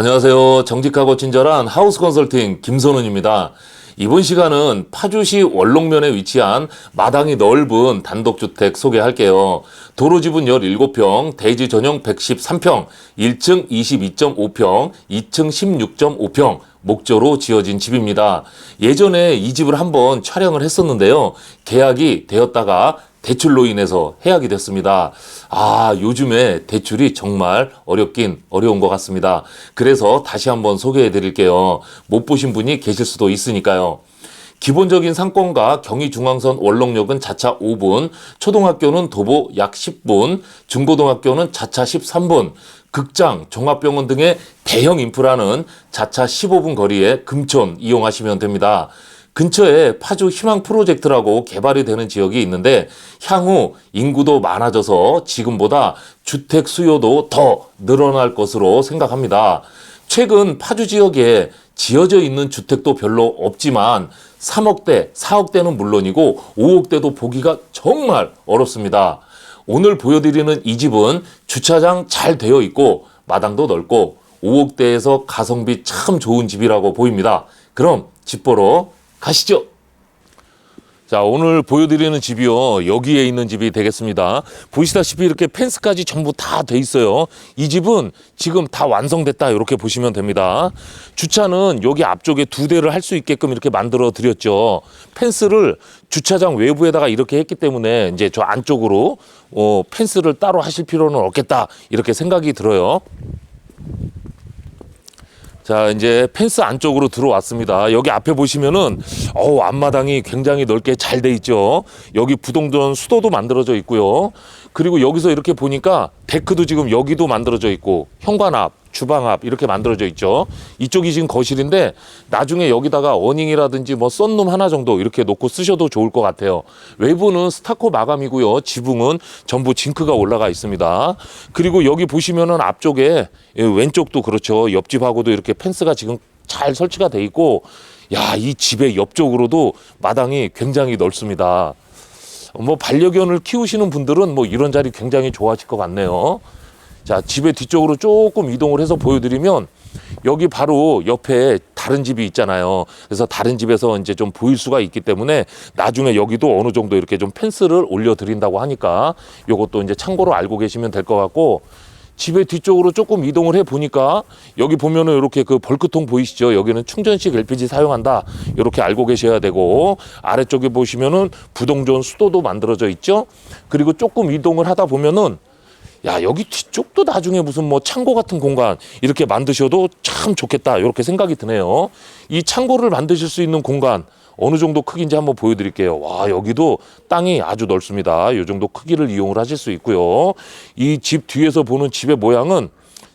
안녕하세요. 정직하고 친절한 하우스 컨설팅 김선훈입니다. 이번 시간은 파주시 원롱면에 위치한 마당이 넓은 단독주택 소개할게요. 도로 지분 17평, 대지 전용 113평, 1층 22.5평, 2층 16.5평, 목조로 지어진 집입니다. 예전에 이 집을 한번 촬영을 했었는데요. 계약이 되었다가 대출로 인해서 해약이 됐습니다. 아, 요즘에 대출이 정말 어렵긴 어려운 것 같습니다. 그래서 다시 한번 소개해 드릴게요. 못 보신 분이 계실 수도 있으니까요. 기본적인 상권과 경의중앙선 원롱역은 자차 5분, 초등학교는 도보 약 10분, 중고등학교는 자차 13분, 극장, 종합병원 등의 대형 인프라는 자차 15분 거리에 금촌 이용하시면 됩니다. 근처에 파주 희망 프로젝트라고 개발이 되는 지역이 있는데 향후 인구도 많아져서 지금보다 주택 수요도 더 늘어날 것으로 생각합니다. 최근 파주 지역에 지어져 있는 주택도 별로 없지만 3억대, 4억대는 물론이고 5억대도 보기가 정말 어렵습니다. 오늘 보여드리는 이 집은 주차장 잘 되어 있고 마당도 넓고 5억대에서 가성비 참 좋은 집이라고 보입니다. 그럼 집 보러 가시죠. 자, 오늘 보여드리는 집이요. 여기에 있는 집이 되겠습니다. 보시다시피 이렇게 펜스까지 전부 다 돼 있어요. 이 집은 지금 다 완성됐다. 이렇게 보시면 됩니다. 주차는 여기 앞쪽에 두 대를 할 수 있게끔 이렇게 만들어 드렸죠. 펜스를 주차장 외부에다가 이렇게 했기 때문에 이제 저 안쪽으로 어, 펜스를 따로 하실 필요는 없겠다. 이렇게 생각이 들어요. 자, 이제 펜스 안쪽으로 들어왔습니다. 여기 앞에 보시면은 어우, 앞마당이 굉장히 넓게 잘 돼 있죠. 여기 부동전 수도도 만들어져 있고요. 그리고 여기서 이렇게 보니까 데크도 지금 여기도 만들어져 있고 현관 앞, 주방 앞 이렇게 만들어져 있죠. 이쪽이 지금 거실인데 나중에 여기다가 어닝이라든지 뭐 썬룸 하나 정도 이렇게 놓고 쓰셔도 좋을 것 같아요. 외부는 스타코 마감이고요. 지붕은 전부 징크가 올라가 있습니다. 그리고 여기 보시면은 앞쪽에 예, 왼쪽도 그렇죠. 옆집하고도 이렇게 펜스가 지금 잘 설치가 돼 있고 야, 이 집의 옆쪽으로도 마당이 굉장히 넓습니다. 뭐 반려견을 키우시는 분들은 뭐 이런 자리 굉장히 좋아하실 것 같네요. 자, 집의 뒤쪽으로 조금 이동을 해서 보여드리면 여기 바로 옆에 다른 집이 있잖아요. 그래서 다른 집에서 이제 좀 보일 수가 있기 때문에 나중에 여기도 어느 정도 이렇게 좀 펜스를 올려드린다고 하니까 요것도 이제 참고로 알고 계시면 될 것 같고 집의 뒤쪽으로 조금 이동을 해 보니까 여기 보면은 이렇게 그 벌크통 보이시죠? 여기는 충전식 LPG 사용한다. 이렇게 알고 계셔야 되고 아래쪽에 보시면은 부동전 수도도 만들어져 있죠? 그리고 조금 이동을 하다 보면은 야 여기 뒤쪽도 나중에 무슨 뭐 창고 같은 공간 이렇게 만드셔도 참 좋겠다 이렇게 생각이 드네요. 이 창고를 만드실 수 있는 공간 어느 정도 크기인지 한번 보여드릴게요. 와 여기도 땅이 아주 넓습니다. 이 정도 크기를 이용을 하실 수 있고요. 이 집 뒤에서 보는 집의 모양은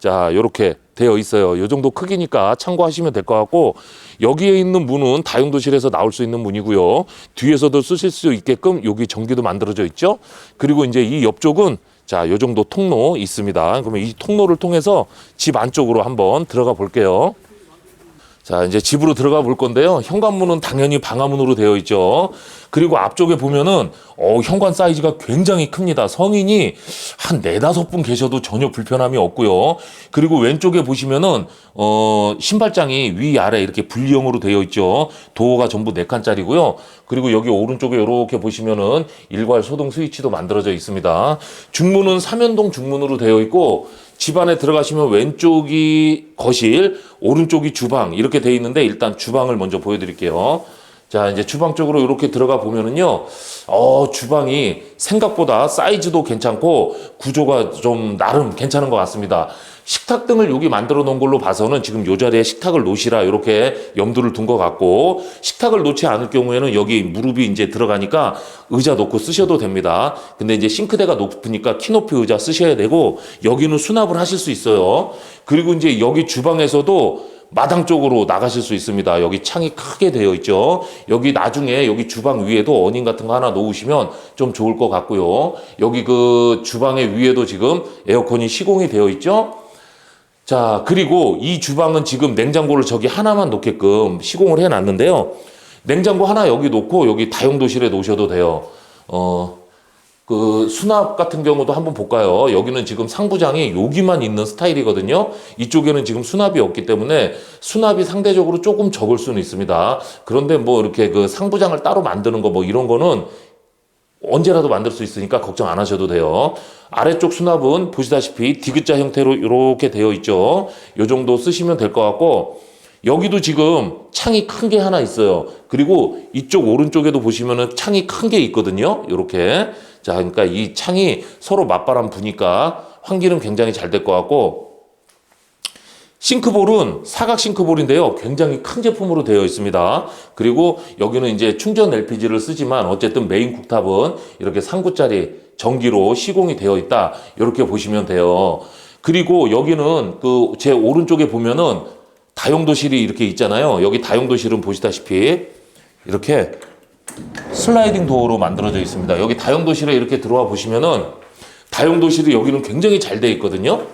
자 이렇게 되어 있어요. 이 정도 크기니까 참고하시면 될 것 같고 여기에 있는 문은 다용도실에서 나올 수 있는 문이고요. 뒤에서도 쓰실 수 있게끔 여기 전기도 만들어져 있죠. 그리고 이제 이 옆쪽은 자, 요 정도 통로 있습니다. 그러면 이 통로를 통해서 집 안쪽으로 한번 들어가 볼게요. 자, 이제 집으로 들어가 볼 건데요. 현관문은 당연히 방화문으로 되어 있죠. 그리고 앞쪽에 보면은 어, 현관 사이즈가 굉장히 큽니다. 성인이 한 네다섯 분 계셔도 전혀 불편함이 없고요. 그리고 왼쪽에 보시면은 어, 신발장이 위아래 이렇게 분리형으로 되어 있죠. 도어가 전부 네 칸짜리고요. 그리고 여기 오른쪽에 이렇게 보시면은 일괄 소동 스위치도 만들어져 있습니다. 중문은 삼연동 중문으로 되어 있고 집 안에 들어가시면 왼쪽이 거실, 오른쪽이 주방 이렇게 돼 있는데 일단 주방을 먼저 보여드릴게요. 자, 이제 주방 쪽으로 이렇게 들어가 보면은요, 어, 주방이 생각보다 사이즈도 괜찮고 구조가 좀 나름 괜찮은 것 같습니다. 식탁 등을 여기 만들어 놓은 걸로 봐서는 지금 요 자리에 식탁을 놓으시라 이렇게 염두를 둔 것 같고 식탁을 놓지 않을 경우에는 여기 무릎이 이제 들어가니까 의자 놓고 쓰셔도 됩니다. 근데 이제 싱크대가 높으니까 키높이 의자 쓰셔야 되고 여기는 수납을 하실 수 있어요. 그리고 이제 여기 주방에서도 마당 쪽으로 나가실 수 있습니다. 여기 창이 크게 되어 있죠. 여기 나중에 여기 주방 위에도 어닝 같은 거 하나 놓으시면 좀 좋을 것 같고요. 여기 그 주방의 위에도 지금 에어컨이 시공이 되어 있죠. 자, 그리고 이 주방은 지금 냉장고를 저기 하나만 놓게끔 시공을 해 놨는데요. 냉장고 하나 여기 놓고 여기 다용도실에 놓으셔도 돼요. 어, 그 수납 같은 경우도 한번 볼까요? 여기는 지금 상부장이 여기만 있는 스타일이거든요. 이쪽에는 지금 수납이 없기 때문에 수납이 상대적으로 조금 적을 수는 있습니다. 그런데 뭐 이렇게 그 상부장을 따로 만드는 거 뭐 이런 거는 언제라도 만들 수 있으니까 걱정 안 하셔도 돼요. 아래쪽 수납은 보시다시피 디귿자 형태로 이렇게 되어 있죠. 요 정도 쓰시면 될 것 같고 여기도 지금 창이 큰 게 하나 있어요. 그리고 이쪽 오른쪽에도 보시면은 창이 큰 게 있거든요. 이렇게. 자, 그러니까 이 창이 서로 맞바람 부니까 환기는 굉장히 잘 될 것 같고 싱크볼은 사각 싱크볼인데요. 굉장히 큰 제품으로 되어 있습니다. 그리고 여기는 이제 충전 LPG를 쓰지만 어쨌든 메인 쿡탑은 이렇게 3구짜리 전기로 시공이 되어 있다. 이렇게 보시면 돼요. 그리고 여기는 그 제 오른쪽에 보면은 다용도실이 이렇게 있잖아요. 여기 다용도실은 보시다시피 이렇게 슬라이딩 도어로 만들어져 있습니다. 여기 다용 도실에 이렇게 들어와 보시면은 다용 도실이 여기는 굉장히 잘 돼 있거든요.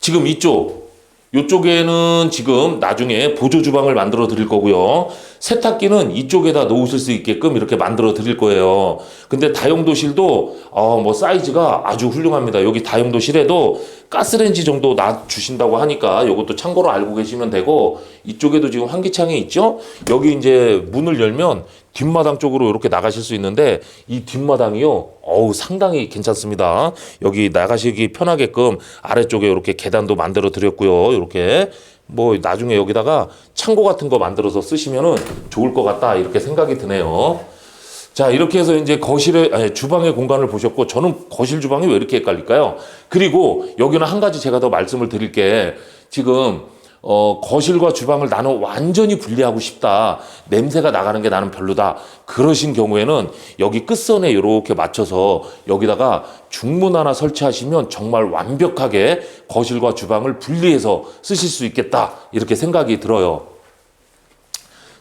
지금 이쪽 이쪽에는 지금 나중에 보조 주방을 만들어 드릴 거고요. 세탁기는 이쪽에다 놓으실 수 있게끔 이렇게 만들어 드릴 거예요. 근데 다용도실도 어, 뭐 사이즈가 아주 훌륭합니다. 여기 다용도실에도 가스레인지 정도 놔 주신다고 하니까 이것도 참고로 알고 계시면 되고 이쪽에도 지금 환기창이 있죠. 여기 이제 문을 열면 뒷마당 쪽으로 이렇게 나가실 수 있는데 이 뒷마당이요. 어우 상당히 괜찮습니다. 여기 나가시기 편하게끔 아래쪽에 이렇게 계단도 만들어 드렸고요. 이렇게 뭐 나중에 여기다가 창고 같은 거 만들어서 쓰시면은 좋을 것 같다 이렇게 생각이 드네요. 자 이렇게 해서 이제 거실에 아니, 주방의 공간을 보셨고 저는 거실 주방이 왜 이렇게 헷갈릴까요? 그리고 여기는 한 가지 제가 더 말씀을 드릴 게 지금 어, 거실과 주방을 나는 완전히 분리하고 싶다. 냄새가 나가는 게 나는 별로다. 그러신 경우에는 여기 끝선에 이렇게 맞춰서 여기다가 중문 하나 설치하시면 정말 완벽하게 거실과 주방을 분리해서 쓰실 수 있겠다. 이렇게 생각이 들어요.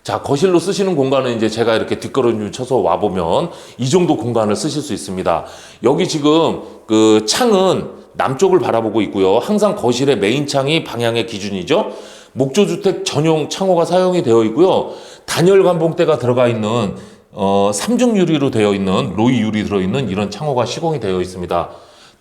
자, 거실로 쓰시는 공간은 이제 제가 이렇게 뒷걸음질 쳐서 와보면 이 정도 공간을 쓰실 수 있습니다. 여기 지금 그 창은 남쪽을 바라보고 있고요. 항상 거실의 메인 창이 방향의 기준이죠. 목조주택 전용 창호가 사용이 되어 있고요. 단열 관봉대가 들어가 있는 어, 삼중 유리로 되어 있는 로이 유리 들어 있는 이런 창호가 시공이 되어 있습니다.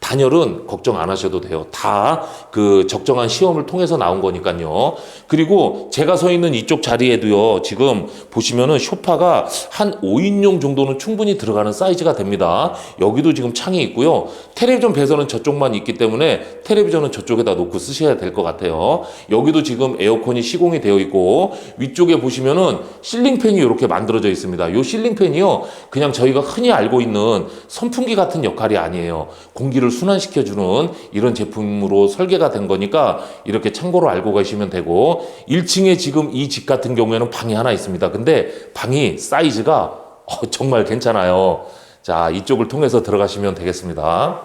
단열은 걱정 안 하셔도 돼요. 다 그 적정한 시험을 통해서 나온 거니까요. 그리고 제가 서 있는 이쪽 자리에도요. 지금 보시면은 쇼파가 한 5인용 정도는 충분히 들어가는 사이즈가 됩니다. 여기도 지금 창이 있고요. 텔레비전 배선은 저쪽만 있기 때문에 텔레비전은 저쪽에다 놓고 쓰셔야 될 것 같아요. 여기도 지금 에어컨이 시공이 되어 있고 위쪽에 보시면은 실링팬이 이렇게 만들어져 있습니다. 이 실링팬이요. 그냥 저희가 흔히 알고 있는 선풍기 같은 역할이 아니에요. 공기를 순환시켜주는 이런 제품으로 설계가 된 거니까 이렇게 참고로 알고 가시면 되고 1층에 지금 이 집 같은 경우에는 방이 하나 있습니다. 근데 방이 사이즈가 어, 정말 괜찮아요. 자, 이쪽을 통해서 들어가시면 되겠습니다.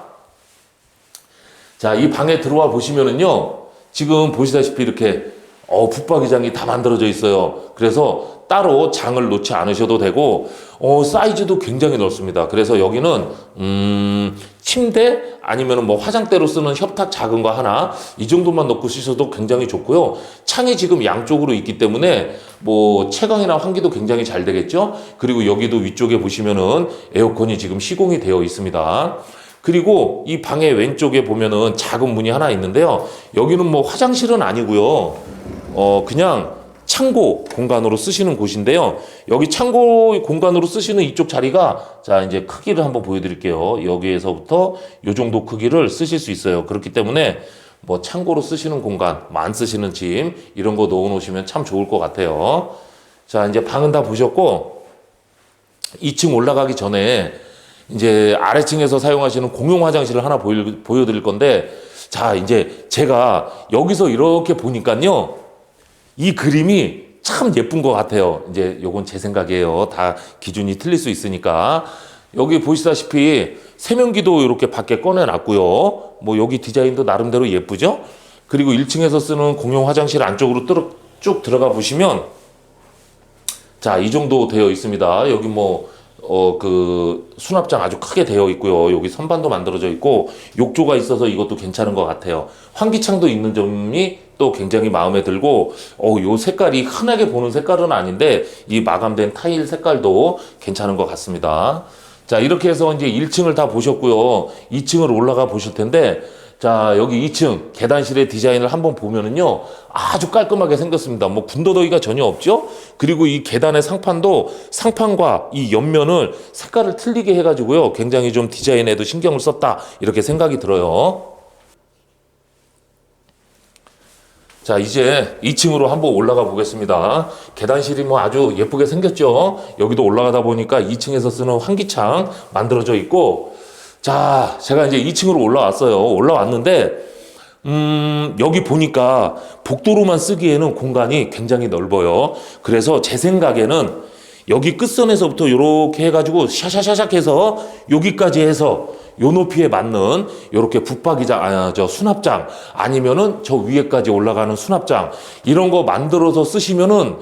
자, 이 방에 들어와 보시면은요. 지금 보시다시피 이렇게 어, 붙박이장이 다 만들어져 있어요. 그래서 따로 장을 놓지 않으셔도 되고 어, 사이즈도 굉장히 넓습니다. 그래서 여기는 음, 침대 아니면 뭐 화장대로 쓰는 협탁 작은 거 하나 이 정도만 넣고 쓰셔도 굉장히 좋고요. 창이 지금 양쪽으로 있기 때문에 뭐 채광이나 환기도 굉장히 잘 되겠죠. 그리고 여기도 위쪽에 보시면은 에어컨이 지금 시공이 되어 있습니다. 그리고 이 방의 왼쪽에 보면은 작은 문이 하나 있는데요. 여기는 뭐 화장실은 아니고요. 어, 그냥 창고 공간으로 쓰시는 곳인데요. 여기 창고 공간으로 쓰시는 이쪽 자리가 자, 이제 크기를 한번 보여드릴게요. 여기에서부터 요 정도 크기를 쓰실 수 있어요. 그렇기 때문에 뭐 창고로 쓰시는 공간, 만 쓰시는 짐 이런 거 넣어 놓으시면 참 좋을 것 같아요. 자, 이제 방은 다 보셨고 2층 올라가기 전에 이제 아래층에서 사용하시는 공용 화장실을 하나 보여, 보여드릴 건데 자, 이제 제가 여기서 이렇게 보니까요. 이 그림이 참 예쁜 것 같아요. 이제 요건 제 생각이에요. 다 기준이 틀릴 수 있으니까. 여기 보시다시피 세면기도 이렇게 밖에 꺼내놨고요. 뭐 여기 디자인도 나름대로 예쁘죠? 그리고 1층에서 쓰는 공용 화장실 안쪽으로 쭉 들어가 보시면 자, 이 정도 되어 있습니다. 여기 뭐, 어, 그, 수납장 아주 크게 되어 있고요. 여기 선반도 만들어져 있고, 욕조가 있어서 이것도 괜찮은 것 같아요. 환기창도 있는 점이 또 굉장히 마음에 들고, 어, 요 색깔이 흔하게 보는 색깔은 아닌데, 이 마감된 타일 색깔도 괜찮은 것 같습니다. 자, 이렇게 해서 이제 1층을 다 보셨고요. 2층을 올라가 보실 텐데, 자, 여기 2층 계단실의 디자인을 한번 보면은요, 아주 깔끔하게 생겼습니다. 뭐 군더더기가 전혀 없죠? 그리고 이 계단의 상판도 상판과 이 옆면을 색깔을 틀리게 해가지고요, 굉장히 좀 디자인에도 신경을 썼다. 이렇게 생각이 들어요. 자, 이제 2층으로 한번 올라가 보겠습니다. 계단실이 뭐 아주 예쁘게 생겼죠? 여기도 올라가다 보니까 2층에서 쓰는 환기창 만들어져 있고, 자, 제가 이제 2층으로 올라왔어요. 올라왔는데, 음, 여기 보니까 복도로만 쓰기에는 공간이 굉장히 넓어요. 그래서 제 생각에는 여기 끝선에서부터 이렇게 해가지고 샤샤샤샥 해서 여기까지 해서 요 높이에 맞는 요렇게 붙박이장, 아, 저 수납장 아니면은 저 위에까지 올라가는 수납장 이런 거 만들어서 쓰시면은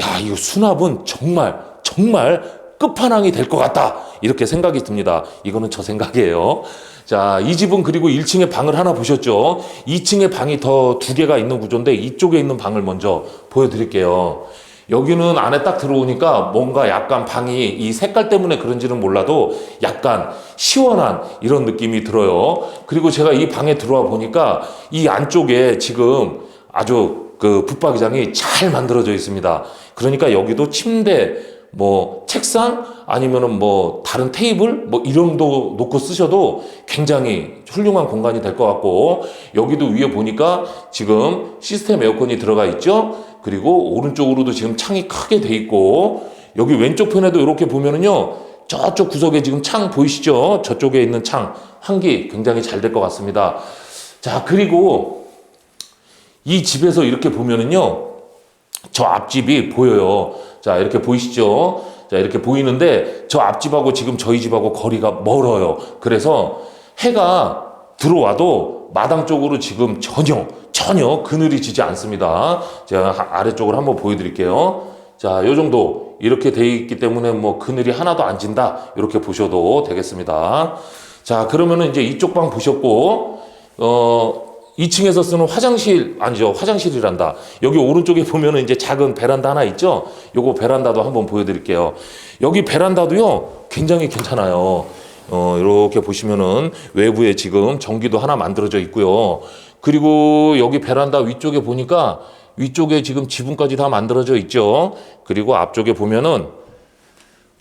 야, 이거 수납은 정말, 정말 끝판왕이 될 것 같다. 이렇게 생각이 듭니다. 이거는 저 생각이에요. 자, 이 집은 그리고 1층에 방을 하나 보셨죠? 2층에 방이 더 두 개가 있는 구조인데 이쪽에 있는 방을 먼저 보여드릴게요. 여기는 안에 딱 들어오니까 뭔가 약간 방이 이 색깔 때문에 그런지는 몰라도 약간 시원한 이런 느낌이 들어요. 그리고 제가 이 방에 들어와 보니까 이 안쪽에 지금 아주 그 붙박이장이 잘 만들어져 있습니다. 그러니까 여기도 침대, 뭐 책상 아니면은 뭐 다른 테이블 뭐 이런도 놓고 쓰셔도 굉장히 훌륭한 공간이 될 것 같고 여기도 위에 보니까 지금 시스템 에어컨이 들어가 있죠. 그리고 오른쪽으로도 지금 창이 크게 돼 있고 여기 왼쪽 편에도 이렇게 보면은요. 저쪽 구석에 지금 창 보이시죠? 저쪽에 있는 창 환기 굉장히 잘 될 것 같습니다. 자, 그리고 이 집에서 이렇게 보면은요. 저 앞집이 보여요. 자, 이렇게 보이시죠? 자, 이렇게 보이는데 저 앞집하고 지금 저희 집하고 거리가 멀어요. 그래서 해가 들어와도 마당 쪽으로 지금 전혀, 전혀 그늘이 지지 않습니다. 제가 하- 아래쪽으로 한번 보여드릴게요. 자, 요 정도 이렇게 돼 있기 때문에 뭐 그늘이 하나도 안 진다. 이렇게 보셔도 되겠습니다. 자, 그러면은 이제 이쪽 방 보셨고, 어, 2층에서 쓰는 화장실 아니죠 화장실이란다. 여기 오른쪽에 보면은 이제 작은 베란다 하나 있죠? 요거 베란다도 한번 보여드릴게요. 여기 베란다도요 굉장히 괜찮아요. 어 이렇게 보시면은 외부에 지금 전기도 하나 만들어져 있고요. 그리고 여기 베란다 위쪽에 보니까 위쪽에 지금 지붕까지 다 만들어져 있죠? 그리고 앞쪽에 보면은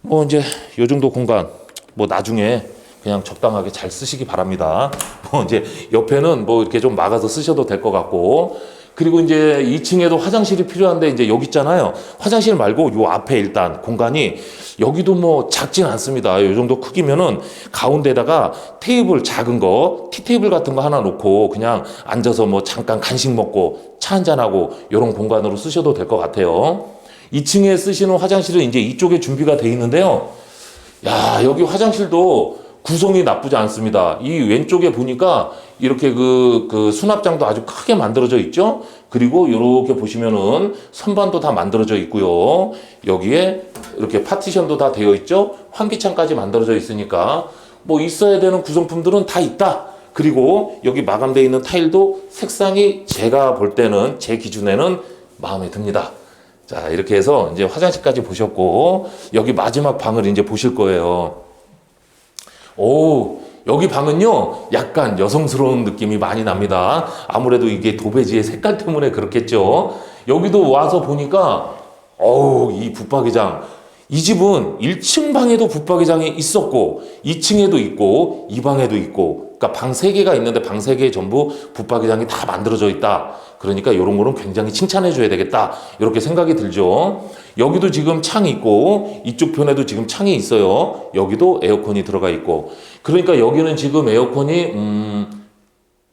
뭐 이제 요 정도 공간 뭐 나중에 그냥 적당하게 잘 쓰시기 바랍니다. 뭐 이제 옆에는 뭐 이렇게 좀 막아서 쓰셔도 될 것 같고 그리고 이제 2층에도 화장실이 필요한데 이제 여기 있잖아요. 화장실 말고 요 앞에 일단 공간이 여기도 뭐 작진 않습니다. 요 정도 크기면은 가운데다가 테이블 작은 거, 티 테이블 같은 거 하나 놓고 그냥 앉아서 뭐 잠깐 간식 먹고 차 한잔 하고 요런 공간으로 쓰셔도 될 것 같아요. 2층에 쓰시는 화장실은 이제 이쪽에 준비가 돼 있는데요. 야, 여기 화장실도 구성이 나쁘지 않습니다. 이 왼쪽에 보니까 이렇게 그, 그 수납장도 아주 크게 만들어져 있죠? 그리고 이렇게 보시면은 선반도 다 만들어져 있고요. 여기에 이렇게 파티션도 다 되어 있죠? 환기창까지 만들어져 있으니까 뭐 있어야 되는 구성품들은 다 있다. 그리고 여기 마감되어 있는 타일도 색상이 제가 볼 때는 제 기준에는 마음에 듭니다. 자, 이렇게 해서 이제 화장실까지 보셨고, 여기 마지막 방을 이제 보실 거예요. 오, 여기 방은요, 약간 여성스러운 느낌이 많이 납니다. 아무래도 이게 도배지의 색깔 때문에 그렇겠죠. 여기도 와서 보니까, 어우, 이 붙박이장. 이 집은 1층 방에도 붙박이장이 있었고, 2층에도 있고, 이 방에도 있고, 그러니까 방 3개가 있는데 방 3개에 전부 붙박이장이 다 만들어져 있다. 그러니까 이런 거는 굉장히 칭찬해 줘야 되겠다. 이렇게 생각이 들죠. 여기도 지금 창이 있고, 이쪽 편에도 지금 창이 있어요. 여기도 에어컨이 들어가 있고. 그러니까 여기는 지금 에어컨이, 음,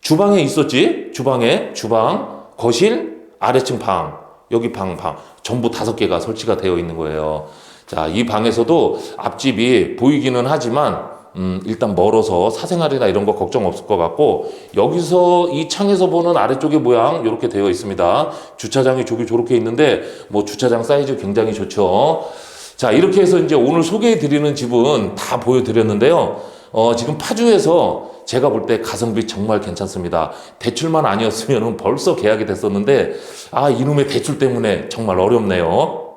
주방에 있었지? 주방에, 주방, 거실, 아래층 방, 여기 방, 방. 전부 다섯 개가 설치가 되어 있는 거예요. 자, 이 방에서도 앞집이 보이기는 하지만, 음, 일단 멀어서 사생활이나 이런 거 걱정 없을 것 같고, 여기서 이 창에서 보는 아래쪽의 모양, 이렇게 되어 있습니다. 주차장이 저기 저렇게 있는데, 뭐 주차장 사이즈 굉장히 좋죠. 자, 이렇게 해서 이제 오늘 소개해 드리는 집은 다 보여드렸는데요. 어, 지금 파주에서 제가 볼 때 가성비 정말 괜찮습니다. 대출만 아니었으면 벌써 계약이 됐었는데, 아, 이놈의 대출 때문에 정말 어렵네요.